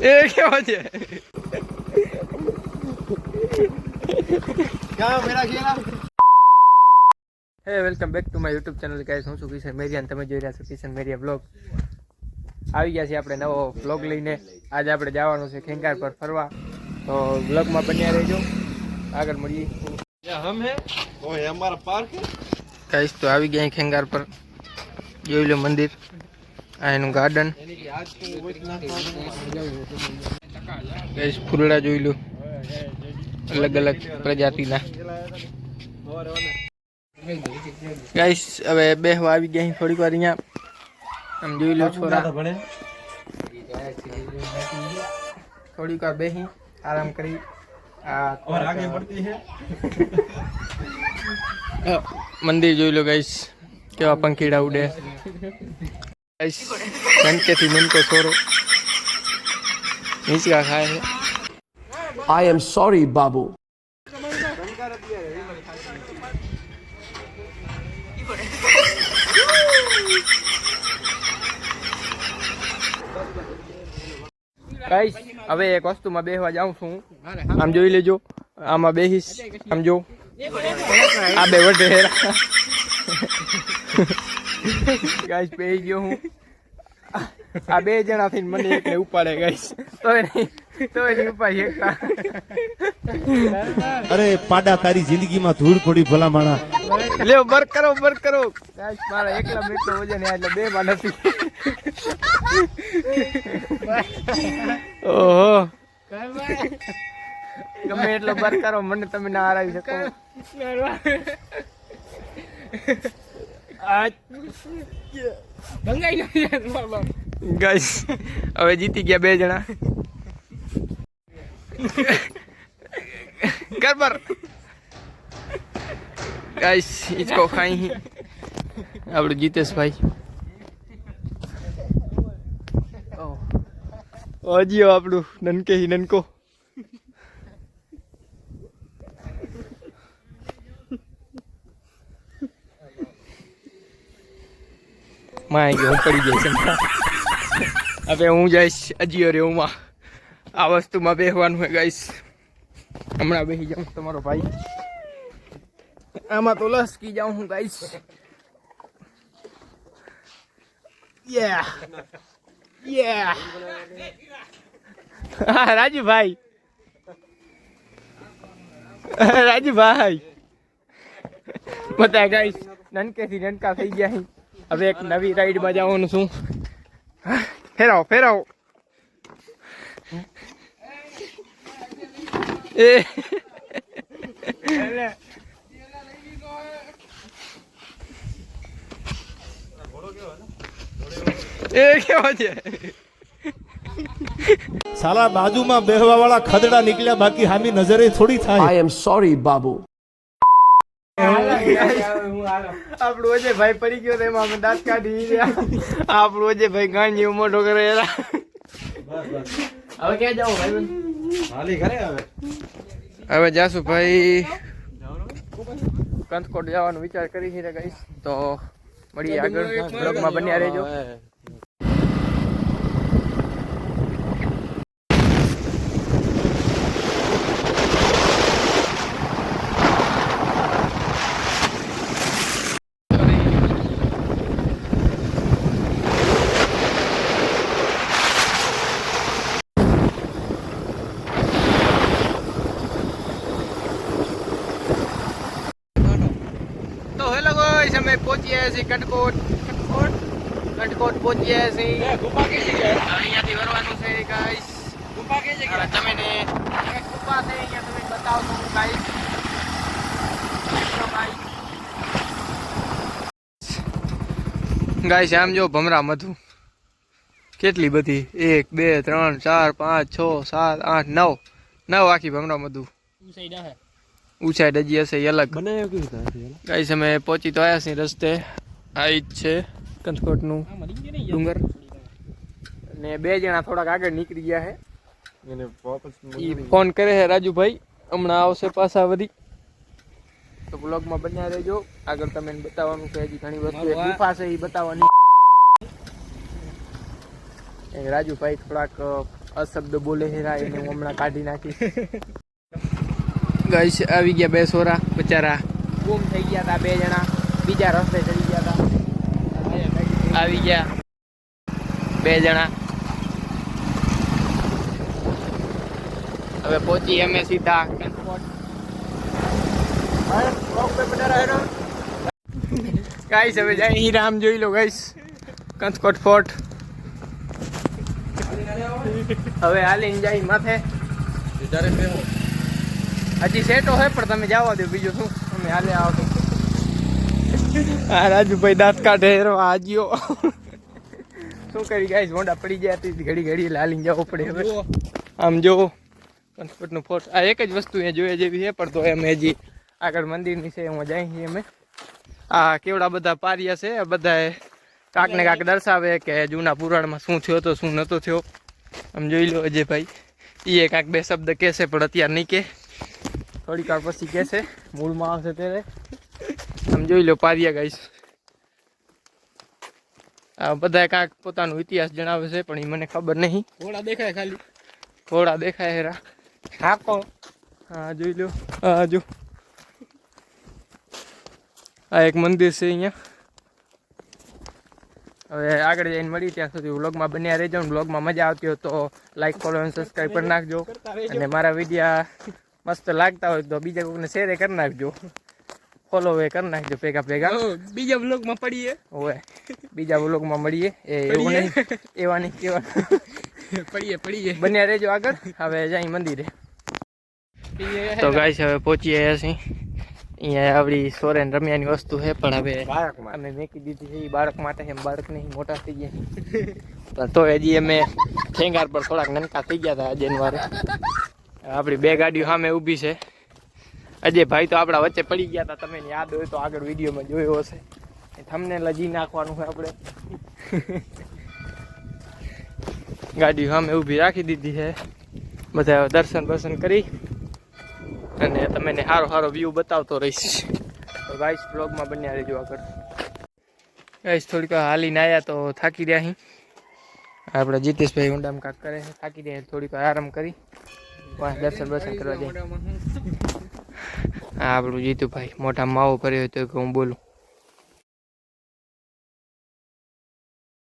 એ કેવો છે hey welcome back to my YouTube channel guys હું છું કિશન મેરિયાન તમે જોઈ રહ્યા છો કિશન મેરિયા બ્લોગ આવી ગયા છીએ આપણે નવો બ્લોગ લઈને. આજે આપણે જવાનું છે ખેંગાર પર ફરવા. તો બ્લોગમાં બન્યા રહેજો. આગળ મળીએ. હમ હે? અમારા પાર્ક ગાઈસ તો આવી ગયા ખેંગાર પર. જોઈ લો મંદિર. આ એનું ગાર્ડન ગેસ ફૂલડા જોઈ લો. અલગ અલગ પ્રજાતિના. ગાઈસ હવે બેહવા આવી ગયા થોડીક વાર અહીંયા. આમ જોઈ લો છોરા. થોડીક વાર બેહી આરામ કરી. મંદિર જોઈ લો ગાઈસ કેવા પંખીડા ઉડે. નનકેથી નનકો છોરો હિંચકા ખાય છે I am sorry Babu. Guys હવે એક વસ્તુમાં બેહવા જાઉં છું આમ જોઈ લેજો આમાં બેહીશ આમ જો આ બે વઢેરા ગાઈસ બે ગયો હું. આ બે જણા થઈને મને એકને ઉપાડે ગાઈસ. તો નહીં તો નહીં ઉપાડી એકતા. અરે પાડા તારી જિંદગીમાં ધૂળ પડી ભલા માણા લ્યો બર કરો બર કરો. ગાઈસ મારા એકલા મિત્રો વજન એટલે બે માં નથી. ઓહો. ગમે એટલો બર કરો મને તમે ના હરાવી શકો. ગાઈસ હવે જીતી ગયા બે જણા. ગરબર. ગાઈસ ઇચકો ખાઈ. આપણું જીતેશભાઈ. હજીઓ આપણું નનકે હી નનકો. માં ગયો, હું પડી. હવે હું જઈશ અજીઓ રેવમાં આ વસ્તુમાં બેસવાનું હે ગાઈશ હમણાં બેસી જાઉં તમારો ભાઈ. આમાં તો લસકી જાઉં હું ગાઈશ યા યા હા, રાજુભાઈ. રાજુભાઈ. બધા ગાઈશ નનકેથી નનકા થઈ ગયા. હવે એક નવી રાઈડમાં જવાનું છું. ફેરાવો ફેરાવો એ. એ કેવો છે? સાલા બાજુમાં બેહવા વાળા ખદડા નીકળ્યા બાકી હામી નજરે થોડી થાય. I am sorry Babu. આપણો અજય ભાઈ પડી ગયો એમાં અમે દાંત કાઢી ગયા આપણો અજય ભાઈ ગાંજી મોટો કરે હવે ક્યાં જાવ ભાઈ હાલી ઘરે હવે. હવે જાસુ ભાઈ. કંથકોટ જવાનો વિચાર કરી છે ગાઈસ તો મળીએ આગળ. બ્લોગમાં બન્યા રહેજો. હેલો ગાઈસ અમે પહોંચી ગયા છીએ કટકોટ. કટકોટ? કટકોટ પહોંચી ગયા છીએ ગુફા કઈ અહીંયાથી વરવાનું છે ગાઈસ ગુફા કઈ હવે તમે ને એક કૃપા છે અહીંયા તમે બતાવશો હું ગાઈસ ગાઈસ આમ જો ભમરા મધુ કેટલી બધી? એક બે ત્રણ ચાર પાંચ છ સાત આઠ નવ. નવ આખી ભમરા મધુ ઊંચાઈ હજી હશે અલગ. બનાવ્યો કેવી રીતે ગાઈસ અમે પહોંચી તો આવ્યા છીએ રસ્તે. આ જ છે કંથકોટનું ડુંગર. ને બે જણા થોડાક આગળ નીકળી ગયા છે એને વાપસ ફોન કરે છે રાજુભાઈ. હમણાં આવશે પાછા વધી. તો બ્લોગમાં બન્યા રહેજો. આગળ તમે બતાવવાનું છે હજી ઘણી વસ્તુ ગુફા છે એ બતાવવાની. રાજુભાઈ થોડાક અશબ્દ બોલે હેરા એને હું હમણાં કાઢી નાખીશ. ગઈશ આવી ગયા બે સોરા બચારા. ગુમ થઈ ગયા હતા બે જણા. બીજા રસ્તે ચડી ગયા હતા આવી ગયા બે જણા. હવે પહોંચી અમે સીધા. ગાઈસ હવે જાય અહીં રામ જોઈ લો ગાઈસ કંથકોટ ફોર્ટ. હવે હાલીને જાય માથે. હજી સેટો હોય પણ તમે જવા દો બીજું શું? અમે હાલે આવો આ રાજુભાઈ દાંત કાઢે હેરો આજીઓ શું કરી ગાઈસ મોઢા પડી ગયા હતી ઘડી ઘડી લાલી જવું પડે હવે. આમ જો કંથકોટનું ફોર્ટ આ એક જ વસ્તુ એ જોઈએ જેવી છે પણ તો અમે હજી આગળ મંદિરની છે એમાં જાય છીએ અમે. આ કેવડા બધા પારિયા છે બધા કાંક ને કાંક દર્શાવે કે જૂના પુરાણમાં શું થયો તો શું નતો થયો. આમ જોઈ લો અજયભાઈ એ કાંક બે શબ્દ કહેશે પણ અત્યારે નહીં કે થોડીક વાર પછી કહેશે મૂળમાં આવશે ત્યારે. આમ જોઈ લો પારિયા ગાઈશ આ બધા કાંક પોતાનો ઇતિહાસ જણાવે છે પણ એ મને ખબર નહીં. ઘોડા દેખાય ખાલી. ઘોડા દેખાય હેરા. હાકો. હા જોઈ લો. હા જો. આ એક મંદિર છે અહીંયા. હવે આગળ જઈને મળી ત્યાં સુધી વ્લોગમાં બન્યા રહેજો વ્લોગમાં મજા આવતી હોય તો લાઈક ફોલો અને સબસ્ક્રાઈબ કરી નાખજો. અને મારા વિડીયા મસ્ત લાગતા હોય તો બીજા કોઈને શેરે કરી નાખજો. ફોલો એ કરી નાખજો ભેગા ભેગા. બીજા બ્લોગમાં પડીએ. ઓય બીજા વ્લોગમાં મળીએ. એ એવું નહીં એવા નહીં કેવા પડીએ પડીએ. બન્યા રહેજો આગળ. હવે જાય મંદિરે. તો ગાઈસ હવે પહોંચી આવ્યા છીએ અહીંયા આવડી સોરેન રમ્યાની વસ્તુ છે પણ હવે અમે મેકી દીધી છે એ બાળક માટે એમ બાળક નહીં મોટા થઈ ગયા પણ તો હજી અમે ઠેંગાર પર થોડાક નનકા થઈ ગયા હતા વારે. આપણી બે ગાડીઓ સામે ઊભી છે. અજય ભાઈ તો આપણા વચ્ચે પડી ગયા હતા તમે યાદ હોય તો આગળ વિડીયોમાં જોયો હશે. તમને લજી નાખવાનું હોય આપણે. ગાડી સામે ઊભી રાખી દીધી છે. બધા દર્શન બર્શન કરી. અને તમને સારો સારો વ્યૂ બતાવતો રહીશ. ગાઈસ બ્લોગમાં બન્યા રહેજો આગળ. ગાઈસ થોડીક હાલીને આવ્યા તો થાકી રહ્યા અહીં આપણે જીતેશભાઈ ઊંડામાં કાંક કરે છે થાકી રહ્યા થોડીક આરામ કરી. પાંચ દર્શન બર્શન કરવા જાય. હા આપણું જીતુભાઈ મોટા માવો કર્યો તો કે હું બોલું.